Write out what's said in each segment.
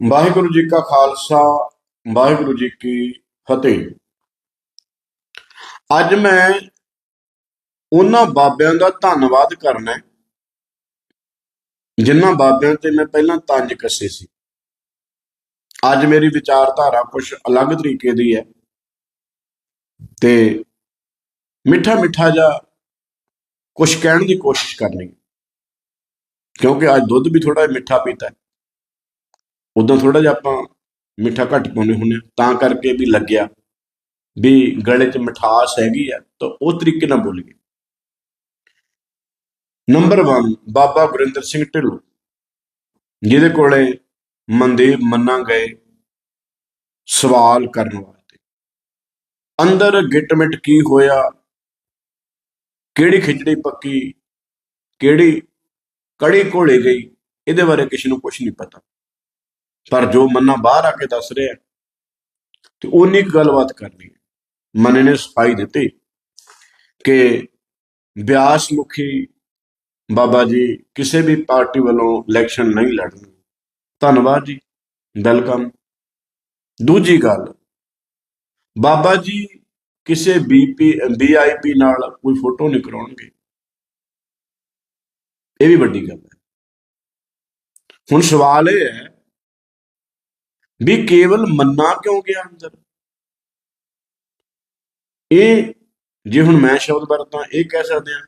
ਵਾਹਿਗੁਰੂ ਜੀ ਕਾ ਖਾਲਸਾ ਵਾਹਿਗੁਰੂ ਜੀ ਕੀ ਫਤਿਹ ਅੱਜ ਮੈਂ ਉਹਨਾਂ ਬਾਬਿਆਂ ਦਾ ਧੰਨਵਾਦ ਕਰਨਾ ਹੈ, ਜਿਨ੍ਹਾਂ ਬਾਬਿਆਂ ਤੇ ਮੈਂ ਪਹਿਲਾਂ ਤੰਜ ਕੱਸੇ ਸੀ ਅੱਜ ਮੇਰੀ ਵਿਚਾਰਧਾਰਾ ਕੁਝ ਅਲੱਗ ਤਰੀਕੇ ਦੀ ਹੈ ਤੇ ਮਿੱਠਾ ਮਿੱਠਾ ਜਿਹਾ ਕੁਝ ਕਹਿਣ ਦੀ ਕੋਸ਼ਿਸ਼ ਕਰਨੀ ਹੈ। ਕਿਉਂਕਿ ਅੱਜ ਦੁੱਧ ਵੀ ਥੋੜਾ ਮਿੱਠਾ ਪੀਤਾ ਹੈ ਉਦੋਂ ਥੋੜਾ ਜਿਹਾ ਆਪਾਂ ਮਿੱਠਾ ਘੱਟ ਪਾਉਂਦੇ ਹੁੰਦੇ ਹਾਂ। ਤਾਂ ਕਰਕੇ ਵੀ ਲੱਗਿਆ ਵੀ ਗਲੇ 'ਚ ਮਿਠਾਸ ਹੈਗੀ ਆ, ਤਾਂ ਉਹ ਤਰੀਕੇ ਨਾਲ ਬੋਲੀਏ। ਨੰਬਰ 1 ਬਾਬਾ ਗੁਰਿੰਦਰ ਸਿੰਘ ਢਿੱਲੋਂ, ਜਿਹਦੇ ਕੋਲੇ ਮਨਦੀਪ ਮੰਨਾ ਗਏ ਸਵਾਲ ਕਰਨ ਵਾਸਤੇ। ਅੰਦਰ ਗਿਟਮਿਟ ਕੀ ਹੋਇਆ? ਕਿਹੜੀ ਖਿਚੜੀ ਪੱਕੀ? ਕਿਹੜੀ ਕੜੀ ਘੋਲੇ ਗਈ? ਇਹਦੇ ਬਾਰੇ ਕਿਸੇ ਨੂੰ ਕੁਝ ਨਹੀਂ ਪਤਾ। ਪਰ ਜੋ ਮੰਨਾ ਬਾਹਰ ਆ ਕੇ ਦੱਸ ਰਿਹਾ ਤੇ ਉਨੀ ਕੁ ਗੱਲਬਾਤ ਕਰਨੀ ਹੈ। ਮੰਨੇ ਨੇ ਸਫ਼ਾਈ ਦਿੱਤੀ ਕਿ ਬਿਆਸ ਮੁਖੀ ਬਾਬਾ ਜੀ ਕਿਸੇ ਵੀ ਪਾਰਟੀ ਵੱਲੋਂ ਇਲੈਕਸ਼ਨ ਨਹੀਂ ਲੜਨਗੇ ਧੰਨਵਾਦ ਜੀ ਵੈਲਕਮ ਦੂਜੀ ਗੱਲ, ਬਾਬਾ ਜੀ ਕਿਸੇ ਬੀਪੀ ਵੀਆਈਪੀ ਨਾਲ ਕੋਈ ਫੋਟੋ ਨਹੀਂ ਕਰਾਉਣਗੇ। ਇਹ ਵੀ ਵੱਡੀ ਗੱਲ ਹੈ। ਹੁਣ ਸਵਾਲ ਇਹ ਹੈ ਵੀ ਕੇਵਲ ਮੰਨਾ ਕਿਉਂ ਗਿਆ ਅੰਦਰ? ਇਹ ਜੇ ਹੁਣ ਮੈਂ ਸ਼ਬਦ ਵਰਤਾਂ ਇਹ ਕਹਿ ਸਕਦੇ ਹਾਂ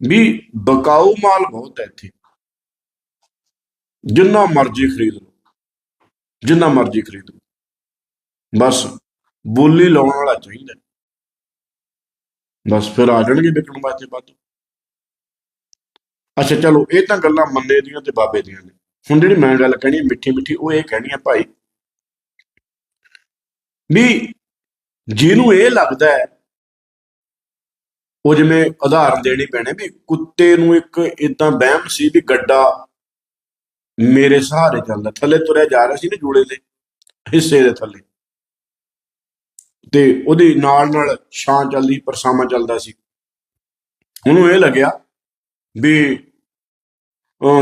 ਵੀ ਬਕਾਊ ਮਾਲ ਬਹੁਤ ਹੈ ਇੱਥੇ। ਜਿੰਨਾ ਮਰਜ਼ੀ ਖਰੀਦ ਲਓ, ਜਿੰਨਾ ਮਰਜ਼ੀ ਖਰੀਦ ਲਓ। ਬਸ ਬੋਲੀ ਲਾਉਣ ਵਾਲਾ ਚਾਹੀਦਾ। ਬਸ ਫਿਰ ਆ ਜਾਣਗੇ ਵਿਕਣ ਵਾਸਤੇ ਬਾਅਦ ਅੱਛਾ, ਚਲੋ, ਇਹ ਤਾਂ ਗੱਲਾਂ ਮੰਨੇ ਦੀਆਂ ਤੇ ਬਾਬੇ ਦੀਆਂ ਨੇ। ਹੁਣ ਜਿਹੜੀ ਮੈਂ ਗੱਲ ਕਹਿਣੀ ਮਿੱਠੀ ਮਿੱਠੀ ਉਹ ਇਹ ਕਹਿਣੀ ਹੈ ਭਾਈ ਵੀ ਜਿਹਨੂੰ ਇਹ ਲੱਗਦਾ ਹੈ, ਉਹ ਜਿਵੇਂ ਉਦਾਹਰਨ ਦੇਣੀ ਪੈਣੇ ਵੀ ਕੁੱਤੇ ਨੂੰ ਇੱਕ ਇਦਾਂ ਵਹਿਮ ਸੀ ਵੀ ਗੱਡਾ ਮੇਰੇ ਸਹਾਰੇ ਚੱਲਦਾ, ਥੱਲੇ ਤੁਰਿਆ ਜਾ ਰਿਹਾ ਸੀ ਨਾ ਜੂੜੇ ਦੇ, ਹਿੱਸੇ ਦੇ ਥੱਲੇ। ਤੇ ਉਹਦੀ ਨਾਲ ਨਾਲ ਛਾਂ ਚੱਲਦੀ ਪਰਸਾਮਾ ਚੱਲਦਾ ਸੀ। ਉਹਨੂੰ ਇਹ ਲੱਗਿਆ ਵੀ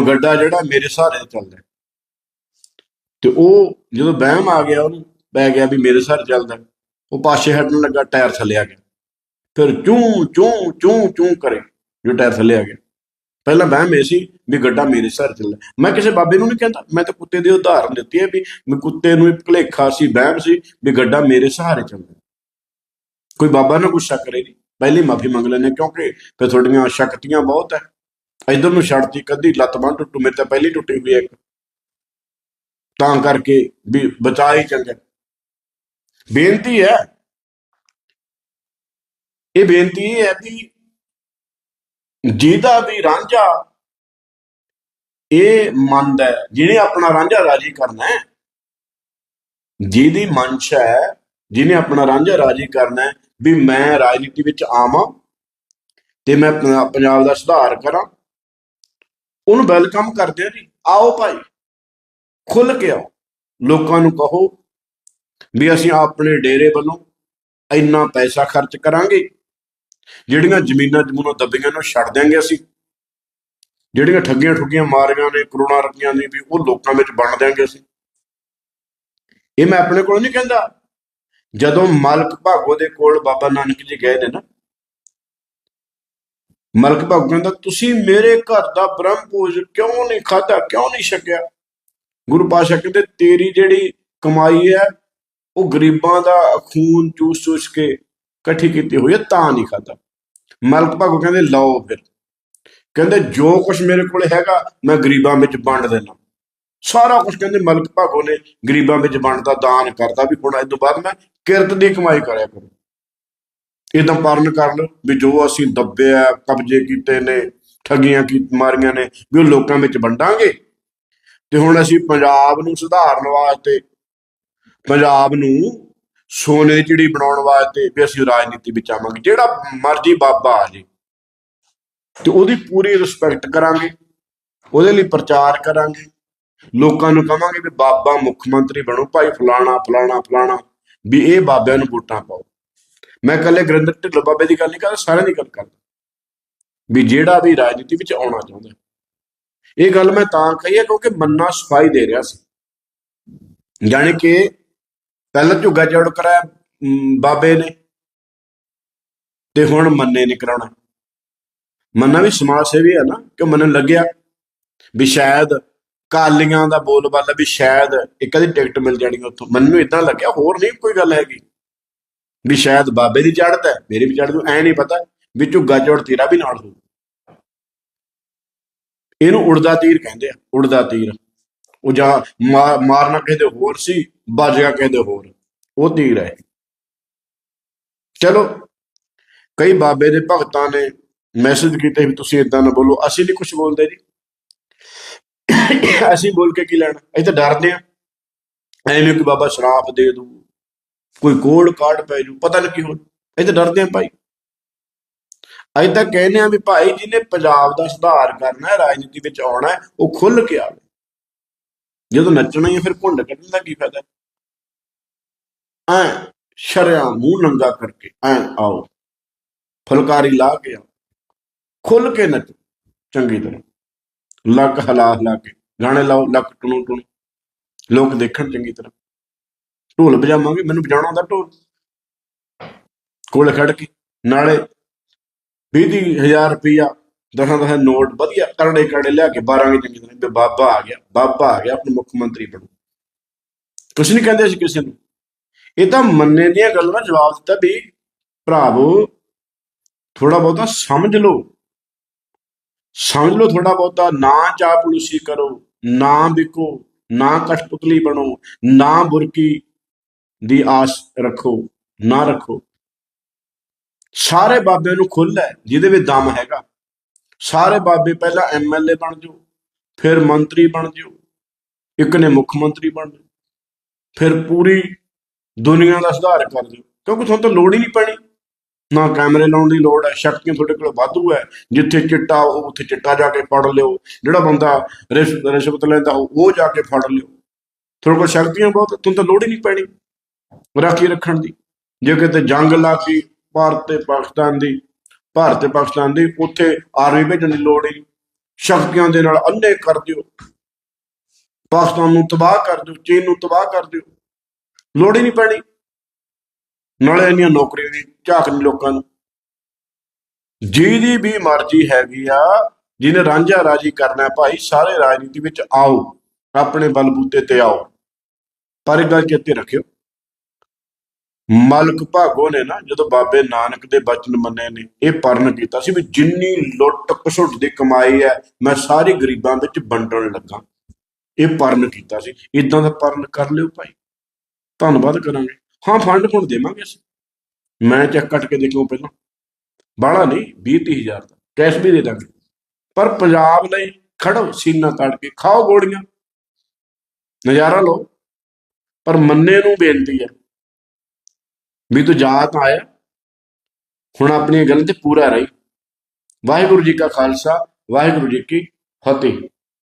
ਗੱਡਾ ਜਿਹੜਾ ਮੇਰੇ ਸਹਾਰੇ ਚੱਲਦਾ। ਤੇ ਉਹ ਜਦੋਂ ਵਹਿਮ ਆ ਗਿਆ ਉਹਨੂੰ ਬਹਿ ਗਿਆ ਵੀ ਮੇਰੇ ਸਹਾਰੇ ਚੱਲਦਾ। ਉਹ ਪਾਸੇ ਹਟਣ ਲੱਗਾ, ਟਾਇਰ ਥੱਲੇ ਆ ਗਿਆ। ਫਿਰ ਚੂੰ ਚੂੰ ਚੂੰ ਚੂੰ ਕਰੇ, ਜੋ ਟਾਇਰ ਥੱਲੇ ਆ ਗਿਆ। ਪਹਿਲਾਂ ਵਹਿਮ ਇਹ ਸੀ ਵੀ ਗੱਡਾ ਮੇਰੇ ਸਹਾਰੇ ਚੱਲਦਾ। ਮੈਂ ਕਿਸੇ ਬਾਬੇ ਨੂੰ ਨਹੀਂ ਕਹਿੰਦਾ। ਮੈਂ ਤਾਂ ਕੁੱਤੇ ਦੀ ਉਦਾਹਰਨ ਦਿੱਤੀ ਹੈ ਵੀ ਵੀ ਕੁੱਤੇ ਨੂੰ ਇੱਕ ਭੁਲੇਖਾ ਸੀ ਵਹਿਮ ਸੀ ਵੀ ਗੱਡਾ ਮੇਰੇ ਸਹਾਰੇ ਚੱਲਦਾ। ਕੋਈ ਬਾਬਾ ਨਾ ਗੁੱਸਾ ਕਰੇ ਜੀ ਪਹਿਲੀ ਮਾਫੀ ਮੰਗ ਲੈਣੇ ਕਿਉਂਕਿ ਫਿਰ ਤੁਹਾਡੀਆਂ ਸ਼ਕਤੀਆਂ ਬਹੁਤ ਹੈ। ਇਧਰ ਨੂੰ ਛੱਡਤੀ ਕਦੀ ਲੱਤ ਬਾਂਹ ਟੁੱਟੂ, ਮੇਰੇ ਤਾਂ ਪਹਿਲੀ ਟੁੱਟੀ ਹੋਈ ਹੈ ਇੱਕ। ਤਾਂ ਕਰਕੇ ਵੀ ਬਚਾ ਹੀ ਚੰਗਾ। ਬੇਨਤੀ ਹੈ। ਇਹ ਬੇਨਤੀ ਇਹ ਹੈ ਵੀ ਜਿਹਦਾ ਵੀ ਰਾਂਝਾ ਇਹ ਮੰਨਦਾ ਹੈ, ਜਿਹਨੇ ਆਪਣਾ ਰਾਂਝਾ ਰਾਜੀ ਕਰਨਾ ਹੈ, ਜਿਹਦੀ ਮਨਸ਼ਾ ਹੈ, ਜਿਹਨੇ ਆਪਣਾ ਰਾਂਝਾ ਰਾਜੀ ਕਰਨਾ ਹੈ ਵੀ ਮੈਂ ਰਾਜਨੀਤੀ ਵਿੱਚ ਆਵਾਂ ਤੇ ਮੈਂ ਪੰਜਾਬ ਦਾ ਸੁਧਾਰ ਕਰਾਂ। ਉਹਨੂੰ ਵੈਲਕਮ ਕਰਦੇ ਆ ਜੀ, ਆਓ ਭਾਈ ਖੁੱਲ ਕੇ ਆਓ, ਲੋਕਾਂ ਨੂੰ ਕਹੋ ਵੀ ਅਸੀਂ ਆਪਣੇ ਡੇਰੇ ਵੱਲੋਂ ਇੰਨਾ ਪੈਸਾ ਖਰਚ ਕਰਾਂਗੇ। ਜਿਹੜੀਆਂ ਜ਼ਮੀਨਾਂ ਜਮੂਨਾਂ ਦੱਬੀਆਂ ਨੂੰ ਛੱਡ ਦਿਆਂਗੇ ਅਸੀਂ। ਜਿਹੜੀਆਂ ਠੱਗੀਆਂ ਠੁੱਗੀਆਂ ਮਾਰੀਆਂ ਨੇ, ਕਰੋੜਾਂ ਰੁਪਈਆਂ ਦੀ ਵੀ ਉਹ ਲੋਕਾਂ ਵਿੱਚ ਵੰਡ ਦਿਆਂਗੇ ਅਸੀਂ। ਇਹ ਮੈਂ ਆਪਣੇ ਕੋਲ ਨਹੀਂ ਕਹਿੰਦਾ। ਜਦੋਂ ਮਲਕ ਭਾਗੋ ਦੇ ਕੋਲ ਬਾਬਾ ਨਾਨਕ ਜੀ ਗਏ ਨੇ ਨਾ, ਮਲਕ ਭਾਗੋ ਕਹਿੰਦਾ, ਤੁਸੀਂ ਮੇਰੇ ਘਰ ਦਾ ਬ੍ਰਹਮ ਭੋਜ ਕਿਉਂ ਨਹੀਂ ਖਾਧਾ? ਕਿਉਂ ਨਹੀਂ ਛਕਿਆ? ਗੁਰੂ ਪਾਸ਼ਾ ਕਹਿੰਦੇ, ਤੇਰੀ ਜਿਹੜੀ ਕਮਾਈ ਹੈ ਉਹ ਗਰੀਬਾਂ ਦਾ ਖੂਨ ਚੂਸ ਚੂਸ ਕੇ ਇਕੱਠੀ ਕੀਤੀ ਹੋਈ ਹੈ, ਤਾਂ ਨਹੀਂ ਖਾਧਾ। ਮਲਕ ਭਾਗੋ ਕਹਿੰਦੇ, ਲਾਓ ਫਿਰ। ਕਹਿੰਦੇ, ਜੋ ਕੁਝ ਮੇਰੇ ਕੋਲ ਹੈਗਾ, ਮੈਂ ਗਰੀਬਾਂ ਵਿੱਚ ਵੰਡ ਦੇਣਾ ਸਾਰਾ ਕੁਝ ਕਹਿੰਦੇ, ਮਲਕ ਭਾਗੋ ਨੇ ਗਰੀਬਾਂ ਵਿੱਚ ਵੰਡਦਾ, ਦਾਨ ਕਰਦਾ ਵੀ ਹੁਣ ਇਸ ਤੋਂ ਬਾਅਦ ਮੈਂ ਕਿਰਤ ਦੀ ਕਮਾਈ ਕਰਿਆ ਕਰੂੰ। ਇਦਾਂ ਪਾਰਨ ਕਰ ਲਓ ਵੀ ਜੋ ਅਸੀਂ ਦੱਬਿਆ, ਕਬਜ਼ੇ ਕੀਤੇ ਨੇ, ਠੱਗੀਆਂ ਕੀ ਮਾਰੀਆਂ ਨੇ, ਵੀ ਉਹ ਲੋਕਾਂ ਵਿੱਚ ਵੰਡਾਂਗੇ। ਤੇ ਹੁਣ ਅਸੀਂ ਪੰਜਾਬ ਨੂੰ ਸੁਧਾਰਨ ਵਾਸਤੇ ਪੰਜਾਬ ਨੂੰ ਸੋਨੇ ਦੀ ਚਿੜੀ ਬਣਾਉਣ ਵਾਸਤੇ ਵੀ ਅਸੀਂ ਰਾਜਨੀਤੀ ਵਿੱਚ ਆਵਾਂਗੇ, ਜਿਹੜਾ ਮਰਜ਼ੀ ਬਾਬਾ ਆ ਜੇ, ਤੇ ਉਹਦੀ ਪੂਰੀ ਰਿਸਪੈਕਟ ਕਰਾਂਗੇ, ਉਹਦੇ ਲਈ ਪ੍ਰਚਾਰ ਕਰਾਂਗੇ, ਲੋਕਾਂ ਨੂੰ ਕਹਾਂਗੇ ਵੀ ਬਾਬਾ ਮੁੱਖ ਮੰਤਰੀ ਬਣੋ, ਭਾਈ ਫਲਾਣਾ ਫਲਾਣਾ ਫਲਾਣਾ, ਵੀ ਇਹ ਬਾਬਿਆਂ ਨੂੰ ਵੋਟਾਂ ਪਾਓ। ਮੈਂ ਇਕੱਲੇ ਗੁਰਿੰਦਰ ਢਿੱਲੋਂ ਬਾਬੇ ਦੀ ਗੱਲ ਨਹੀਂ ਕਰਦਾ, ਸਾਰਿਆਂ ਦੀ ਗੱਲ ਕਰਦਾ, ਵੀ ਜਿਹੜਾ ਵੀ ਰਾਜਨੀਤੀ ਵਿੱਚ ਆਉਣਾ ਚਾਹੁੰਦਾ। ਇਹ ਗੱਲ ਮੈਂ ਤਾਂ ਕਹੀ ਹੈ ਕਿਉਂਕਿ ਮੰਨਾ ਸਫ਼ਾਈ ਦੇ ਰਿਹਾ ਸੀ। ਜਾਣੀ ਕਿ ਪਹਿਲਾਂ ਝੁੱਗਾ ਚੌੜ ਕਰਾਇਆ ਬਾਬੇ ਨੇ ਤੇ ਹੁਣ ਮੰਨੇ ਨੇ ਕਰਾਉਣਾ। ਮੰਨਾ ਵੀ ਸਮਾਜ ਸੇਵੀ ਹੈ ਨਾ, ਕਿ ਮੰਨਣ ਲੱਗਿਆ ਵੀ ਸ਼ਾਇਦ ਕਾਲੀਆਂ ਦਾ ਬੋਲਬਾਲਾ ਵੀ ਸ਼ਾਇਦ ਇੱਕ ਅਦੀ ਟਿਕਟ ਮਿਲ ਜਾਣੀ ਉੱਥੋਂ। ਮੈਨੂੰ ਇਦਾਂ ਲੱਗਿਆ, ਹੋਰ ਨਹੀਂ ਕੋਈ ਗੱਲ ਹੈਗੀ। ਵੀ ਸ਼ਾਇਦ ਬਾਬੇ ਦੀ ਚੜ੍ਹਤ ਹੈ, ਮੇਰੀ ਵੀ ਚੜ੍ਹ ਦੂ ਐ ਨਹੀਂ ਪਤਾ ਵੀ ਝੁੱਗਾ ਚੌੜ ਤੇਰਾ ਵੀ ਨਾਲ ਹੋ ਇਹਨੂੰ ਉੜਦਾ ਤੀਰ ਕਹਿੰਦੇ ਆ, ਉੜਦਾ ਤੀਰ। ਉਹ ਜਾਂ ਮਾਰ- ਮਾਰਨਾ ਕਹਿੰਦੇ ਹੋਰ ਸੀ ਵੱਜ ਕਹਿੰਦੇ ਹੋਰ, ਉਹ ਤੀਰ ਹੈ। ਚਲੋ, ਕਈ ਬਾਬੇ ਦੇ ਭਗਤਾਂ ਨੇ ਮੈਸੇਜ ਕੀਤੇ ਵੀ ਤੁਸੀਂ ਇਦਾਂ ਨਾ ਬੋਲੋ, ਅਸੀਂ ਨਹੀਂ ਕੁਝ ਬੋਲਦੇ ਜੀ। ਅਸੀਂ ਬੋਲ ਕੇ ਕੀ ਲੈਣਾ? ਅਸੀਂ ਤਾਂ ਡਰਦੇ ਆ ਐਵੇਂ ਕਿ ਬਾਬਾ ਸ਼ਰਾਪ ਦੇ ਦੂ, ਕੋਈ ਕੋਡ ਕਾਰਡ ਪੈ ਜੂ, ਪਤਾ ਨਹੀਂ ਕੀ ਹੋ ਅਸੀਂ ਤਾਂ ਡਰਦੇ ਆ ਭਾਈ। ਅਸੀਂ ਤਾਂ ਕਹਿੰਦੇ ਆ ਵੀ ਭਾਈ ਜਿਹਨੇ ਪੰਜਾਬ ਦਾ ਸੁਧਾਰ ਕਰਨਾ ਹੈ, ਰਾਜਨੀਤੀ ਵਿੱਚ ਆਉਣਾ ਹੈ, ਉਹ ਖੁੱਲ ਕੇ ਆਵੇ। ਜਦੋਂ ਨੱਚਣਾ ਹੀ ਫਿਰ ਘੁੰਡ ਕੱਢਣ ਦਾ ਕੀ ਫਾਇਦਾ? ਐ ਸ਼ਰਿਆ ਮੂੰਹ ਨੰਗਾ ਕਰਕੇ ਐ ਆਓ। ਫੁਲਕਾਰੀ ਲਾ ਕੇ ਆਓ। ਖੁੱਲ ਕੇ ਨੱਚੋ ਚੰਗੀ ਤਰ੍ਹਾਂ। ਲੱਕ ਹਲਾ ਹਲਾ ਕੇ ਗਾਣੇ ਲਾਓ ਲੱਕ ਟੁਣੂ ਟੁਣੂ। ਲੋਕ ਦੇਖਣ ਚੰਗੀ ਤਰ੍ਹਾਂ। ਢੋਲ ਵਜਾਵਾਂਗੇ ਮੈਨੂੰ ਵਜਾਉਣਾ ਆਉਂਦਾ ਢੋਲ। ਕੋਲੇ ਖੜ ਕੇ ਨਾਲੇ 20 ਹਜ਼ਾਰ ਰੁਪਇਆ ਦਸਾਂ ਦਸਾਂ ਨੋਟ ਵਧੀਆ, ਕਰੜੇ ਕਰੜੇ ਲਿਆ ਕੇ ਬਾਰਾਂਗੇ ਚੰਗੀ ਤਰ੍ਹਾਂ ਵੀ ਬਾਬਾ ਆ ਗਿਆ, ਬਾਬਾ ਆ ਗਿਆ, ਆਪਣਾ ਮੁੱਖ ਮੰਤਰੀ ਬਣੂ। ਕੁਛ ਨਹੀਂ ਕਹਿੰਦੇ ਸੀ ਕਿਸੇ ਨੂੰ। ਇਹ ਤਾਂ ਮੰਨੇ ਦੀਆਂ ਗੱਲਾਂ ਦਾ ਜਵਾਬ ਦਿੱਤਾ ਵੀ ਭਰਾਵੋ ਥੋੜਾ ਬਹੁਤਾ ਸਮਝ ਲਓ। ਸਮਝ ਲਓ ਥੋੜਾ ਬਹੁਤਾ, ਨਾ ਚਾਪਲੂਸੀ ਕਰੋ, ਨਾ ਵਿਕੋ, ਨਾ ਕਠਪੁਤਲੀ ਬਣੋ, ਨਾ ਬੁਰਕੀ ਦੀ ਆਸ ਰੱਖੋ, ਨਾ ਰੱਖੋ। ਸਾਰੇ ਬਾਬਿਆਂ ਨੂੰ ਖੁੱਲ ਹੈ, ਜਿਹਦੇ ਵਿੱਚ ਦਮ ਹੈਗਾ। ਸਾਰੇ ਬਾਬੇ ਪਹਿਲਾਂ ਐਮਐਲਏ ਬਣ ਜਾਓ ਫਿਰ ਮੰਤਰੀ ਬਣ ਜਾਓ ਇੱਕ ਨੇ ਮੁੱਖ ਮੰਤਰੀ ਬਣ ਜਾਓ ਫਿਰ ਪੂਰੀ ਦੁਨੀਆ ਦਾ ਸੁਧਾਰ ਕਰ ਦਿਓ ਕਿਉਂਕਿ ਤੁਹਾਨੂੰ ਤਾਂ ਲੋੜ ਹੀ ਨਹੀਂ ਪੈਣੀ। ਨਾ ਕੈਮਰੇ ਲਾਉਣ ਦੀ ਲੋੜ ਹੈ ਸ਼ਕਤੀਆਂ ਤੁਹਾਡੇ ਕੋਲ ਵਾਧੂ ਹੈ ਜਿੱਥੇ ਚਿੱਟਾ ਉਹ ਉੱਥੇ ਚਿੱਟਾ ਜਾ ਕੇ ਫੜ ਲਿਓ ਜਿਹੜਾ ਬੰਦਾ ਰਿਸ਼- ਰਿਸ਼ਵਤ ਲੈਂਦਾ ਉਹ ਉਹ ਜਾ ਕੇ ਫੜ ਲਿਓ। ਤੁਹਾਡੇ ਕੋਲ ਸ਼ਕਤੀਆਂ ਬਹੁਤ ਤੁਹਾਨੂੰ ਤਾਂ ਲੋੜ ਹੀ ਨਹੀਂ ਪੈਣੀ ਰਾਖੀ ਰੱਖਣ ਦੀ। ਜੇ ਕਿਤੇ ਜੰਗ ਲੱਗੀ ਭਾਰਤ ਤੇ ਪਾਕਿਸਤਾਨ ਦੀ ਭਾਰਤ ਤੇ ਪਾਕਿਸਤਾਨ ਦੀ, ਉੱਥੇ ਆਰਮੀ ਭੇਜਣ ਦੀ ਲੋੜ ਹੀ ਸ਼ਕਤੀਆਂ ਦੇ ਨਾਲ ਅੰਨੇ ਕਰ ਦਿਓ। ਪਾਕਿਸਤਾਨ ਨੂੰ ਤਬਾਹ ਕਰ ਦਿਓ ਚੀਨ ਨੂੰ ਤਬਾਹ ਕਰ ਦਿਓ। ਲੋੜ ਹੀ ਨਹੀਂ ਪੈਣੀ। ਨਾਲੇ ਇੰਨੀਆਂ ਨੌਕਰੀਆਂ ਦੀ ਝਾਕ ਨਹੀਂ ਲੋਕਾਂ ਨੂੰ। ਜਿਹਦੀ ਵੀ ਮਰਜ਼ੀ ਹੈਗੀ ਆ, ਜਿਹਨੇ ਰਾਂਝਾ ਰਾਜੀ ਕਰਨਾ ਭਾਈ ਸਾਰੇ ਰਾਜਨੀਤੀ ਵਿੱਚ ਆਓ, ਆਪਣੇ ਬਲਬੂਤੇ ਤੇ ਆਓ। ਪਰ ਇੱਕ ਗੱਲ ਚੇਤੇ ਰੱਖਿਓ। ਮਲਕ ਭਾਗੋ ਨੇ ਨਾ, ਜਦੋਂ ਬਾਬੇ ਨਾਨਕ ਦੇ ਬਚਨ ਮੰਨੇ ਨੇ, ਇਹ ਪਰਨ ਕੀਤਾ ਸੀ ਵੀ ਜਿੰਨੀ ਲੁੱਟ ਘਸੁੱਟ ਦੀ ਕਮਾਈ ਹੈ, ਮੈਂ ਸਾਰੇ ਗਰੀਬਾਂ ਵਿੱਚ ਵੰਡਣ ਲੱਗਾ। ਇਹ ਪਰਨ ਕੀਤਾ ਸੀ। ਇਦਾਂ ਦਾ ਪਰਨ ਕਰ ਲਿਓ ਭਾਈ। ਧੰਨਵਾਦ ਕਰਾਂਗੇ। ਹਾਂ ਫੰਡ ਹੁਣ ਦੇਵਾਂਗੇ ਅਸੀਂ। ਮੈਂ ਚੈੱਕ ਕੱਟ ਕੇ ਦੇਖੂ ਪਹਿਲਾਂ। ਬਾਹਲਾ ਨਹੀਂ 20 ਹਜ਼ਾਰ ਦਾ। ਕੈਸ਼ ਵੀ ਦੇ ਦਾਂਗੇ। ਪਰ ਪੰਜਾਬ ਲਈ ਖੜੋ, ਸੀਨਾ ਕੱਢ ਕੇ। ਖਾਓ ਗੋਲੀਆਂ। ਨਜ਼ਾਰਾ ਲਓ। ਪਰ ਮੰਨੇ ਨੂੰ ਬੇਨਤੀ ਹੈ। ਵੀ ਤੂੰ ਜਾ ਤਾਂ ਆਇਆ। ਹੁਣ ਆਪਣੀਆਂ ਗੱਲਾਂ ਤੇ ਪੂਰਾ ਰਹੀ। ਵਾਹਿਗੁਰੂ ਜੀ ਕਾ ਖਾਲਸਾ, ਵਾਹਿਗੁਰੂ ਜੀ ਕੀ ਫਤਿਹ।